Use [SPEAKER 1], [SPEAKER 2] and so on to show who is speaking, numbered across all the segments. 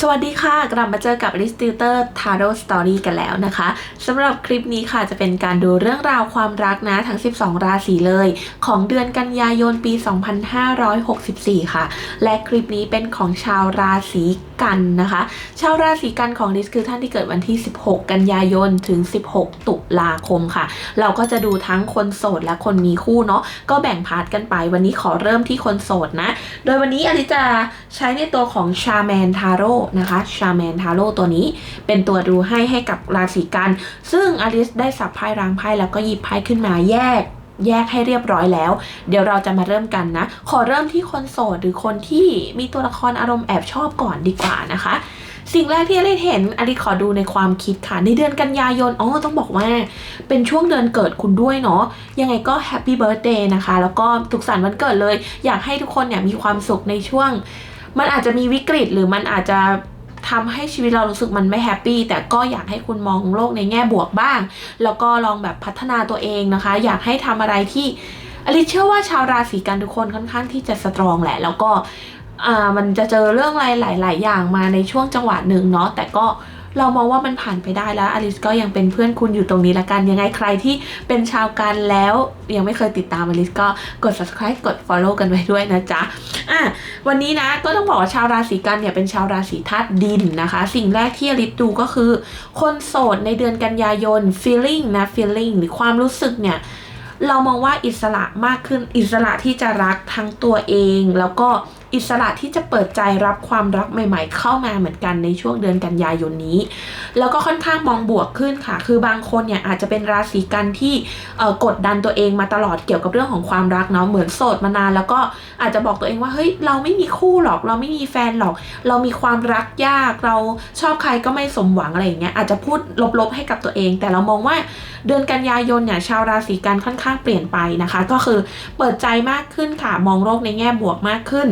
[SPEAKER 1] สวัสดีค่ะ กลับมาเจอกับ l i s t i l t e r Tarot Story กันแล้วนะคะสำหรับคลิปนี้ค่ะจะเป็นการดูเรื่องราวความรักนะทั้ง 12 ราศีเลย ของเดือนกันยายนปี 2564 ค่ะ และคลิปนี้เป็นของชาวราศี กันนะคะ ชาวราศีกันของลิสคือท่านที่เกิดวันที่ 16 กันยายนถึง 16 ตุลาคมค่ะ เราก็จะดูทั้งคนโสดและคนมีคู่เนาะก็แบ่งพาร์ทกันไป วันนี้ขอเริ่มที่คนโสดนะ โดยวันนี้อลิจะใช้ในตัวของชาแมนทาโร่นะคะชาแมนทาโร่ตัวนี้เป็นตัวดูให้ให้กับราศีกัน ซึ่งอลิสได้สับไพ่รางไพ่แล้วก็หยิบไพ่ขึ้นมาแยก แยกให้เรียบร้อยแล้ว เดี๋ยวเราจะมาเริ่มกันนะ ขอเริ่มที่คนโสดหรือคนที่มีตัวละครอารมณ์แอบชอบก่อนดีกว่านะคะ สิ่งแรกที่อลิสเห็นอลิสขอดูในความคิดค่ะ ในเดือนกันยายนอ๋อต้องบอกว่า เป็นช่วงเดือนเกิดคุณด้วยเนาะยังไงก็แฮปปี้เบิร์ a เดย์นะคะ แล้วก็ทุกสันต์วันเกิดเลย อยากให้ทุกคนเนี่ยมีความสุขในช่วง มันอาจจะมีวิกฤตหรือมันอาจจะ ทำให้ชีวิตเรารู้สึกมันไม่แฮปปี้แต่ก็อยากให้คุณมองโลกในแง่บวกบ้าง แล้วก็ลองแบบพัฒนาตัวเองนะคะ อยากให้ทำอะไรที่อลิเชื่อว่าชาวราศีกันทุกคนค่อนข้างที่จะสตรองแหละ แล้วก็อ่ามันจะเจอเรื่องอะไรหลาย ๆ อย่างมาในช่วงจังหวะหนึ่งเนาะแต่ก็ เรามองว่ามันผ่านไปได้แล้วอลิสก็ยังเป็นเพื่อนคุณอยู่ตรงนี้ละกันยังไงใครที่เป็นชาวกันแล้วยังไม่เคยติดตามอลิสก็กด subscribe กด follow กันไว้ด้วยนะจ๊ะอะวันนี้นะก็ต้องบอกว่าชาวราศีกันเนี่ยเป็นชาวราศีธาตุดินนะคะ สิ่งแรกที่อลิสดูก็คือ คนโสดในเดือนกันยายน feeling นะ feeling หรือความรู้สึกเนี่ยเรามองว่าอิสระมากขึ้นอิสระที่จะรักทั้งตัวเอง แล้วก็ อิสระที่จะเปิดใจรับความรักใหม่ ๆ เข้ามาเหมือนกันในช่วงเดือนกันยายนนี้ แล้วก็ค่อนข้างมองบวกขึ้นค่ะ คือบางคนเนี่ยอาจจะเป็นราศีกันที่กดดันตัวเองมาตลอดเกี่ยวกับเรื่องของความรักเนาะเหมือนโสดมานาน แล้วก็อาจจะบอกตัวเองว่าเฮ้ยเราไม่มีคู่หรอก เราไม่มีแฟนหรอก เรามีความรักยากเราชอบใครก็ไม่สมหวังอะไรอย่างเงี้ยอาจจะพูดลบๆให้กับตัวเอง แต่เรามองว่าเดือนกันยายนเนี่ยชาวราศีกันค่อนข้างเปลี่ยนไปนะคะ ก็คือเปิดใจมากขึ้นค่ะมองโลกในแง่บวกมากขึ้น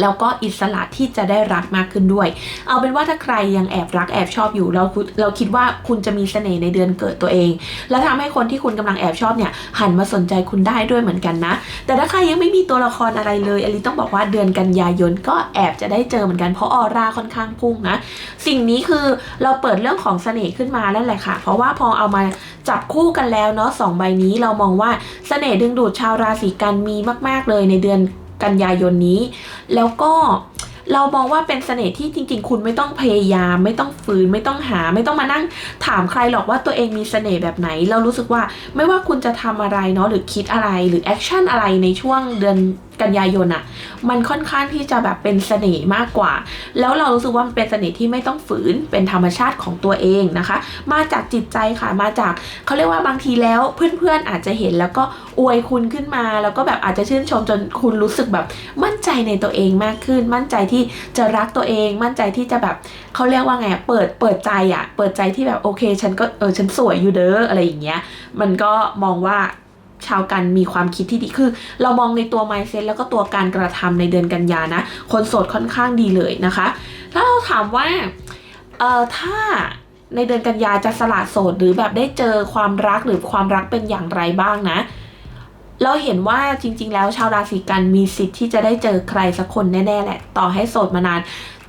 [SPEAKER 1] แล้วก็อิสระที่จะได้รักมากขึ้นด้วย เอาเป็นว่าถ้าใครยังแอบรักแอบชอบอยู่เราเราคิดว่าคุณจะมีเสน่ห์ในเดือนเกิดตัวเอง และทำให้คนที่คุณกำลังแอบชอบเนี่ยหันมาสนใจคุณได้ด้วยเหมือนกันนะ แต่ถ้าใครยังไม่มีตัวละครอะไรเลยอลิต้องบอกว่าเดือนกันยายนก็แอบจะได้เจอเหมือนกันเพราะออร่าค่อนข้างพุ่งนะสิ่งนี้คือเราเปิดเรื่องของเสน่ห์ขึ้นมาแล้วแหละค่ะ เพราะว่าพอเอามาจับคู่กันแล้วเนาะสองใบนี้เรามองว่าเสน่ห์ดึงดูดชาวราศีกันมีมาก ๆ เลยในเดือนกันยายนนี้ แล้วก็เรามองว่าเป็นเสน่ห์ที่จริง ๆ คุณไม่ต้องพยายาม ไม่ต้องฝืนไม่ต้องหา ไม่ต้องมานั่งถามใครหรอกว่าตัวเองมีเสน่ห์แบบไหน เรารู้สึกว่าไม่ว่าคุณจะทำอะไรเนาะหรือคิดอะไรหรือแอคชั่นอะไรในช่วงเดือน กันยายนอะมันค่อนข้างที่จะแบบเป็นเสน่ห์มากกว่า แล้วเรารู้สึกว่ามันเป็นเสน่ห์ที่ไม่ต้องฝืนเป็นธรรมชาติของตัวเองนะคะ มาจากจิตใจค่ะมาจากเขาเรียกว่าบางทีแล้วเพื่อนๆอาจจะเห็นแล้วก็อวยคุณขึ้นมา แล้วก็แบบอาจจะชื่นชมจนคุณรู้สึกแบบมั่นใจในตัวเองมากขึ้น มั่นใจที่จะรักตัวเอง มั่นใจที่จะแบบเขาเรียกว่าไงอะเปิดเปิดใจอะเปิดใจที่แบบโอเค ฉันก็เออฉันสวยอยู่เด้ออะไรอย่างเงี้ยมันก็มองว่า ชาวกันมีความคิดที่ดีคือ เรามองในตัว mindset แล้วก็ตัวการกระทำในเดือนกันยานะ คนโสดค่อนข้างดีเลยนะคะ ถ้าเราถามว่าเอ่อถ้าในเดือนกันยาจะสละโสดหรือแบบได้เจอความรักหรือความรักเป็นอย่างไรบ้างนะ เราเห็นว่าจริง ๆ แล้วชาวราศีกันมีสิทธิ์ที่จะได้เจอใครสักคนแน่ๆแหละ ต่อให้โสดมานาน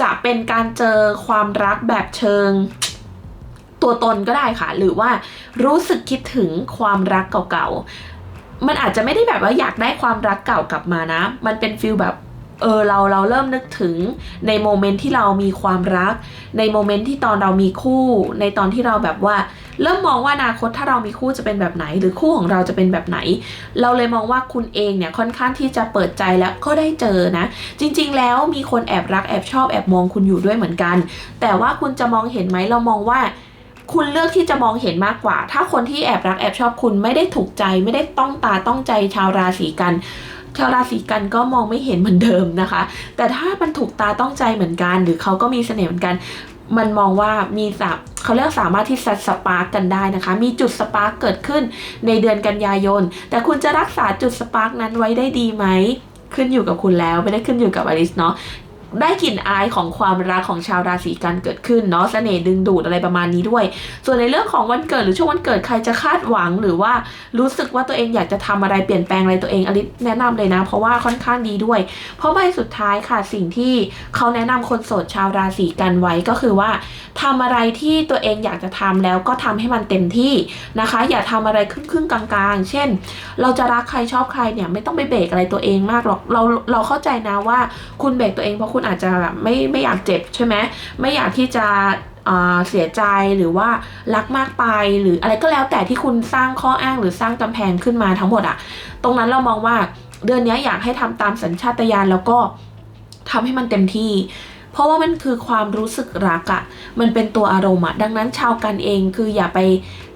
[SPEAKER 1] จะเป็นการเจอความรักแบบเชิงตัวตนก็ได้ค่ะ หรือว่ารู้สึกคิดถึงความรักเก่าๆ มันอาจจะไม่ได้แบบว่าอยากได้ความรักเก่ากลับมานะ มันเป็นฟิลแบบเออเราเราเริ่มนึกถึงในโมเมนต์ที่เรามีความรัก ในโมเมนต์ที่ตอนเรามีคู่ ในตอนที่เราแบบว่า เริ่มมองว่าอนาคตถ้าเรามีคู่จะเป็นแบบไหน หรือคู่ของเราจะเป็นแบบไหน เราเลยมองว่าคุณเองเนี่ยค่อนข้างที่จะเปิดใจแล้วก็ได้เจอนะ จริง ๆ แล้วมีคนแอบรักแอบชอบแอบมองคุณอยู่ด้วยเหมือนกัน แต่ว่าคุณจะมองเห็นไหมเรามองว่า คุณเลือกที่จะมองเห็นมากกว่า ถ้าคนที่แอบรักแอบชอบคุณไม่ได้ถูกใจ ไม่ได้ต้องตาต้องใจชาวราศีกัน ชาวราศีกันก็มองไม่เห็นเหมือนเดิมนะคะ แต่ถ้ามันถูกตาต้องใจเหมือนกัน หรือเขาก็มีเสน่ห์เหมือนกัน มันมองว่ามีสับเขาเรียกสามารถที่จะสปาร์กกันได้นะคะ มีจุดสปาร์กเกิดขึ้นในเดือนกันยายน แต่คุณจะรักษาจุดสปาร์กนั้นไว้ได้ดีไหมขึ้นอยู่กับคุณแล้วไม่ได้ขึ้นอยู่กับอลิสเนาะ ได้กลิ่นอายของความรักของชาวราศีกันเกิดขึ้นเนาะเสน่ห์ดึงดูดอะไรประมาณนี้ด้วย ส่วนในเรื่องของวันเกิดหรือช่วงวันเกิดใครจะคาดหวังหรือว่ารู้สึกว่าตัวเองอยากจะทำอะไรเปลี่ยนแปลงอะไรตัวเองอลิสแนะนำเลยนะ เพราะว่าค่อนข้างดีด้วย เพราะใบสุดท้ายค่ะสิ่งที่เขาแนะนำคนโสดชาวราศีกันไว้ก็คือว่าทำอะไรที่ตัวเองอยากจะทำแล้วก็ทำให้มันเต็มที่นะคะ อย่าทำอะไรครึ่งๆกลางๆ เช่น เราจะรักใครชอบใครเนี่ยไม่ต้องไปเบรกอะไรตัวเองมากหรอกเราเราเข้าใจนะว่าคุณเบรกตัวเองเพราะคุณอาจจะแบบไม่ไม่อยากเจ็บใช่ไหมไม่อยากที่จะเสียใจหรือว่ารักมากไปหรืออะไรก็แล้วแต่ที่คุณสร้างข้ออ้างหรือสร้างกำแพงขึ้นมาทั้งหมดอะตรงนั้นเรามองว่าเดือนนี้อยากให้ทำตามสัญชาตญาณแล้วก็ทำให้มันเต็มที่ เพราะว่ามันคือความรู้สึกรักอะมันเป็นตัวอารมณ์อะดังนั้นชาวกันเองคืออย่าไป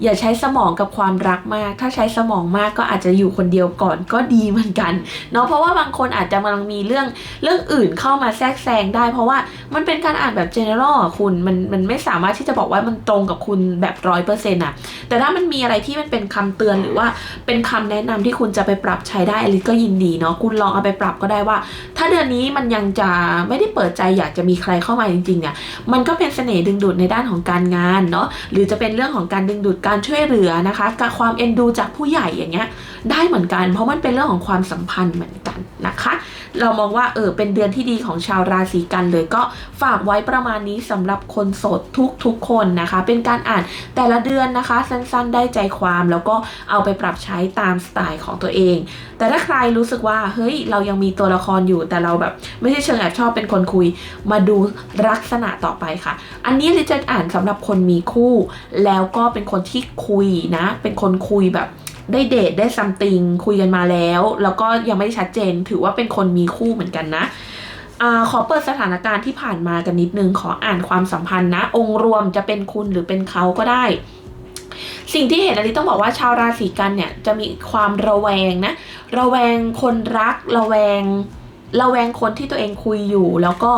[SPEAKER 1] อย่าใช้สมองกับความรักมาก ถ้าใช้สมองมากก็อาจจะอยู่คนเดียวก่อนก็ดีเหมือนกันเนาะเพราะว่าบางคนอาจจะกำลังมีเรื่องเรื่องอื่นเข้ามาแทรกแซงได้ เพราะว่ามันเป็นการอ่านแบบ general อะคุณมันมันไม่สามารถที่จะบอกว่ามันตรงกับคุณแบบร้อยเปอร์เซ็นต์อะแต่ถ้ามันมีอะไรที่มันเป็นคำเตือนหรือว่าเป็นคำแนะนำที่คุณจะไปปรับใช้ได้อลิซก็ยินดีเนาะคุณลองเอาไปปรับก็ได้ว่า ถ้าเดือนนี้มันยังจะไม่ได้เปิดใจอยากจะมีใครเข้ามาจริงๆเนี่ยมันก็เป็นเสน่ห์ดึงดูดในด้านของการงานเนาะหรือจะเป็นเรื่องของการดึงดูดการการช่วยเหลือนะคะกับความเอ็นดูจากผู้ใหญ่อย่างเงี้ยได้เหมือนกัน เพราะมันเป็นเรื่องของความสัมพันธ์เหมือนกันนะคะ เรามองว่าเออเป็นเดือนที่ดีของชาวราศีกันเลยก็ฝากไว้ประมาณนี้สำหรับคนโสดทุกทุกคนนะคะ เป็นการอ่านแต่ละเดือนนะคะ สั้นๆ ได้ใจความแล้วก็เอาไปปรับใช้ตามสไตล์ของตัวเอง แต่ถ้าใครรู้สึกว่าเฮ้ยเรายังมีตัวละครอยู่แต่เราแบบไม่ใช่เชิงแอบชอบเป็นคนคุย มาดูลักษณะต่อไปค่ะ อันนี้ลิจะอ่านสำหรับคนมีคู่ แล้วก็เป็นคนที่คุยนะ เป็นคนคุยแบบได้เดทได้ซัมติงคุยกันมาแล้ว แล้วก็ยังไม่ได้ชัดเจนถือว่าเป็นคนมีคู่เหมือนกันนะอขอเปิดสถานการณ์ที่ผ่านมากันนิดนึง ขออ่านความสัมพันธ์นะ องค์รวมจะเป็นคุณหรือเป็นเขาก็ได้ สิ่งที่เห็นอันนี้ต้องบอกว่าชาวราศีกันเนี่ยจะมีความระแวงนะ ระแวงคนรัก ระแวง ระแวงคนที่ตัวเองคุยอยู่ แล้วก็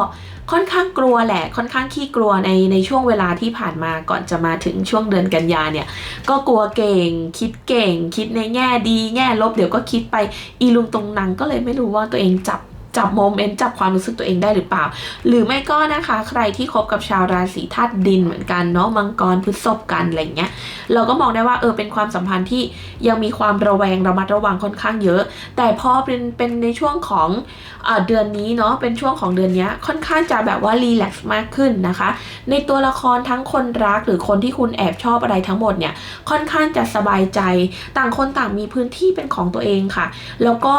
[SPEAKER 1] ค่อนข้างกลัวแหละ ค่อนข้างขี้กลัวในในช่วงเวลาที่ผ่านมาก่อนจะมาถึงช่วงเดือนกันยาเนี่ย ก็กลัวเก่ง คิดเก่ง คิดในแง่ดี แง่ลบ เดี๋ยวก็คิดไปอีลุงตรงนังก็เลยไม่รู้ว่าตัวเองจับ จับโมเมนต์จับความรู้สึกตัวเองได้หรือเปล่า หรือไม่ก็นะคะ ใครที่คบกับชาวราศีธาตุดินเหมือนกันเนาะมังกรพฤษภกันอะไรเงี้ยเราก็มองได้ว่าเออเป็นความสัมพันธ์ที่ยังมีความระแวงระมัดระวังค่อนข้างเยอะ แต่พอเป็นเป็นในช่วงของอเดือนนี้เนาะเป็นช่วงของเดือนนี้ค่อนข้างจะแบบว่ารีแลกซ์มากขึ้นนะคะ ในตัวละครทั้งคนรักหรือคนที่คุณแอบชอบอะไรทั้งหมดเนี่ยค่อนข้างจะสบายใจ ต่างคนต่างมีพื้นที่เป็นของตัวเองค่ะ แล้วก็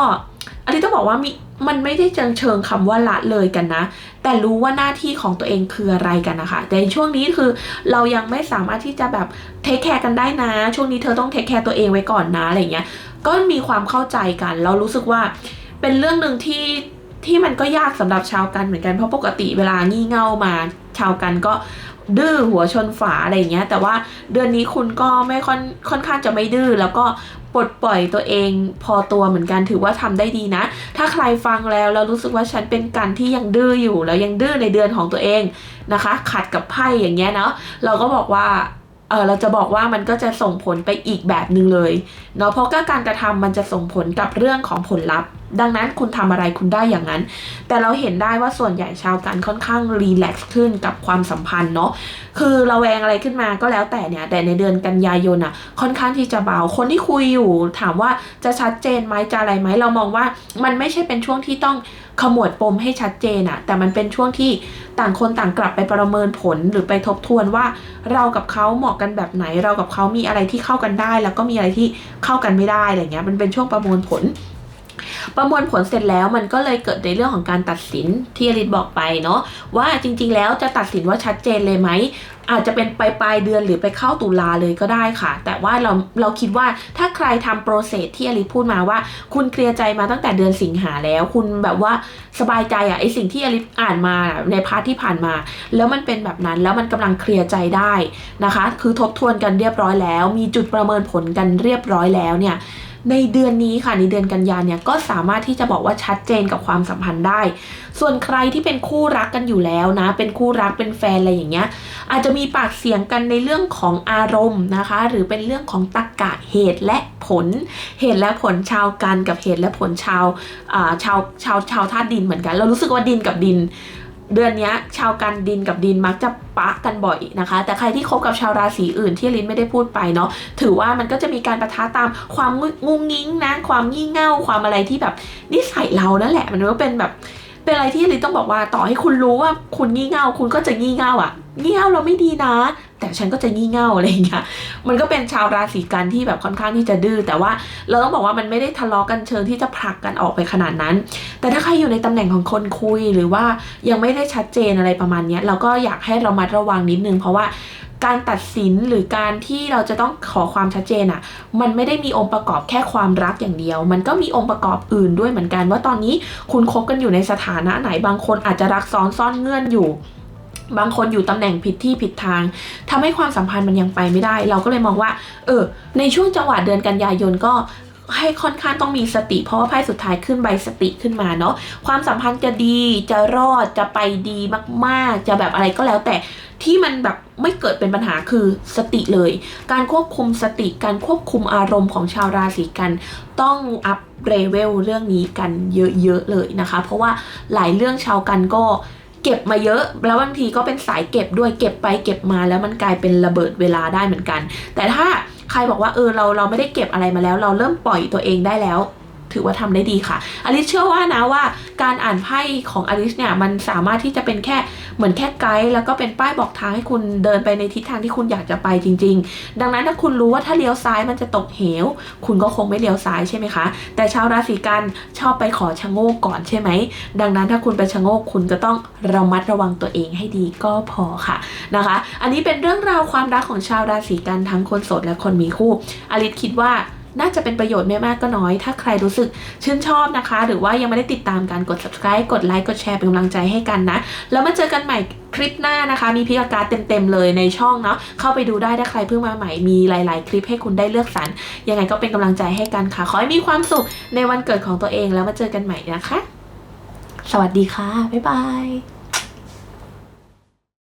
[SPEAKER 1] อันนี้ต้องบอกว่ามี มันไม่ได้เชิงเชิงคำว่าละเลยกันนะ แต่รู้ว่าหน้าที่ของตัวเองคืออะไรกันนะคะ แต่ช่วงนี้คือเรายังไม่สามารถที่จะแบบเทคแคร์กันได้นะ ช่วงนี้เธอต้องเทคแคร์ตัวเองไว้ก่อนนะอะไรเงี้ย ก็มีความเข้าใจกัน เรารู้สึกว่าเป็นเรื่องหนึ่งที่ที่มันก็ยากสำหรับชาวกันเหมือนกันเพราะปกติเวลางี่เง่ามาชาวกันก็ ดื้อหัวชนฝาอะไรเงี้ย แต่ว่าเดือนนี้คุณก็ไม่ค่อนค่อนข้างจะไม่ดื้อแล้วก็ปลดปล่อยตัวเองพอตัวเหมือนกันถือว่าทำได้ดีนะ ถ้าใครฟังแล้วแล้วรู้สึกว่าฉันเป็นกันที่ยังดื้ออยู่แล้วยังดื้อในเดือนของตัวเองนะคะ ขัดกับไพ่อย่างเงี้ยเนาะเราก็บอกว่า เออเราจะบอกว่ามันก็จะส่งผลไปอีกแบบหนึ่งเลยเนาะเพราะการกระทำมันจะส่งผลกับเรื่องของผลลัพธ์ ดังนั้นคุณทำอะไรคุณได้อย่างนั้น แต่เราเห็นได้ว่าส่วนใหญ่ชาวกันค่อนข้างรีแลกซ์ขึ้นกับความสัมพันธ์เนาะคือเราแวงอะไรขึ้นมาก็แล้วแต่เนี่ยแต่ในเดือนกันยายนอะค่อนข้างที่จะเบาคนที่คุยอยู่ ถามว่าจะชัดเจนไหมจะอะไรไหมเรามองว่ามันไม่ใช่เป็นช่วงที่ต้อง ขมวดปมให้ชัดเจนอะแต่มันเป็นช่วงที่ต่างคนต่างกลับไปประเมินผลหรือไปทบทวนว่าเรากับเขาเหมาะกันแบบไหน เรากับเขามีอะไรที่เข้ากันได้ แล้วก็มีอะไรที่เข้ากันไม่ได้อะไรเงี้ยมันเป็นช่วงประมวลผล ประมวลผลเสร็จแล้วมันก็เลยเกิดในเรื่องของการตัดสินที่อริศบอกไปเนาะว่าจริงๆแล้วจะตัดสินว่าชัดเจนเลยไหมอาจจะเป็นปลายปลายเดือนหรือไปเข้าตุลาเลยก็ได้ค่ะ แต่ว่าเราเราคิดว่าถ้าใครทำโปรเซสที่อลิพูดมาว่า คุณเคลียร์ใจมาตั้งแต่เดือนสิงหาแล้ว คุณแบบว่าสบายใจอะไอสิ่งที่อลิอ่านมาในพาร์ทที่ผ่านมา แล้วมันเป็นแบบนั้นแล้วมันกำลังเคลียร์ใจได้นะคะ คือทบทวนกันเรียบร้อยแล้ว มีจุดประเมินผลกันเรียบร้อยแล้วเนี่ย ในเดือนนี้ค่ะในเดือนกันยาเนี่ยก็สามารถที่จะบอกว่าชัดเจนกับความสัมพันธ์ได้ ส่วนใครที่เป็นคู่รักกันอยู่แล้วนะ เป็นคู่รักเป็นแฟนอะไรอย่างเงี้ยอาจจะมีปากเสียงกันในเรื่องของอารมณ์นะคะ หรือเป็นเรื่องของตรกกะเหตุและผล เหตุและผลชาวกันกับเหตุและผลชาวชาวชาวชาวธาตุดินเหมือนกัน เรารู้สึกว่าดินกับดิน เดือนนี้ชาวกันดินกับดินมักจะปะกันบ่อยนะคะ แต่ใครที่คบกับชาวราศีอื่นที่ลินไม่ได้พูดไปเนาะถือว่ามันก็จะมีการประทะตามความงุงงิ้งนะความงี่เง่าความอะไรที่แบบนิสัยเรานั่นแหละ มันก็เป็นแบบเป็นอะไรที่ลินต้องบอกว่าต่อให้คุณรู้ว่าคุณงี่เง่าคุณก็จะงี่เง่าอะงี่เง่าเราไม่ดีนะ แต่ฉันก็จะงี่เง่าอะไรอย่างเงี้ยมันก็เป็นชาวราศีกันที่แบบค่อนข้างที่จะดื้อแต่ว่าเราต้องบอกว่ามันไม่ได้ทะเลาะกันเชิงที่จะผลักกันออกไปขนาดนั้น แต่ถ้าใครอยู่ในตำแหน่งของคนคุยหรือว่ายังไม่ได้ชัดเจนอะไรประมาณเนี้ยเราก็อยากให้เรามัดระวังนิดนึง เพราะว่าการตัดสินหรือการที่เราจะต้องขอความชัดเจนอะ่ะ มันไม่ได้มีองค์ประกอบแค่ความรักอย่างเดียว มันก็มีองค์ประกอบอื่นด้วยเหมือนกัน ว่าตอนนี้คุณคบกันอยู่ในสถานะไหนบางคนอาจจะรักซ้อนซ่อนเงื่อนอยู่ บางคนอยู่ตำแหน่งผิดที่ผิดทางทำให้ความสัมพันธ์มันยังไปไม่ได้ เราก็เลยมองว่า เออ ในช่วงจังหวะเดือนกันยายนก็ให้ค่อนข้างต้องมีสติ เพราะว่าไพ่สุดท้ายขึ้นใบสติขึ้นมาเนาะความสัมพันธ์จะดีจะรอดจะไปดีมากๆ จะแบบอะไรก็แล้วแต่ที่มันแบบไม่เกิดเป็นปัญหาคือสติเลย การควบคุมสติการควบคุมอารมณ์ของชาวราศีกัน ต้องอัพเรเวลเรื่องนี้กันเยอะๆเลยนะคะ เพราะว่าหลายเรื่องชาวกันก็ เก็บมาเยอะ แล้วบางทีก็เป็นสายเก็บด้วยเก็บไปเก็บมาแล้วมันกลายเป็นระเบิดเวลาได้เหมือนกัน แต่ถ้าใครบอกว่าเออเราเราไม่ได้เก็บอะไรมาแล้ว เราเริ่มปล่อยตัวเองได้แล้ว ถือว่าทำได้ดีค่ะอลิซเชื่อว่านะว่าการอ่านไพ่ของอลิซเนี่ยมันสามารถที่จะเป็นแค่เหมือนแค่ไกด์แล้วก็เป็นป้ายบอกทางให้คุณเดินไปในทิศทางที่คุณอยากจะไปจริง ๆ ดังนั้นถ้าคุณรู้ว่าถ้าเลี้ยวซ้ายมันจะตกเหว คุณก็คงไม่เลี้ยวซ้ายใช่ไหมคะ แต่ชาวราศีกันชอบไปขอชะโงกก่อนใช่ไหม ดังนั้นถ้าคุณไปชะโงกคุณก็ต้องระมัดระวังตัวเองให้ดีก็พอค่ะนะคะ อันนี้เป็นเรื่องราวความรักของชาวราศีกันทั้งคนโสดและคนมีคู่อลิซคิดว่า น่าจะเป็นประโยชน์ไม่มากก็น้อย ถ้าใครรู้สึกชื่นชอบนะคะ หรือว่ายังไม่ได้ติดตามกันกด subscribe กดไลค์กดแชร์เป็นกำลังใจให้กันนะ แล้วมาเจอกันใหม่คลิปหน้านะคะ มีพิกาการเต็มๆเลยในช่องเนาะเข้าไปดูได้ถ้าใครเพิ่งมาใหม่มีหลาย ๆ คลิปให้คุณได้เลือกสรรยังไงก็เป็นกำลังใจให้กันค่ะ ขอให้มีความสุขในวันเกิดของตัวเองแล้วมาเจอกันใหม่นะคะ สวัสดีค่ะบ๊ายบาย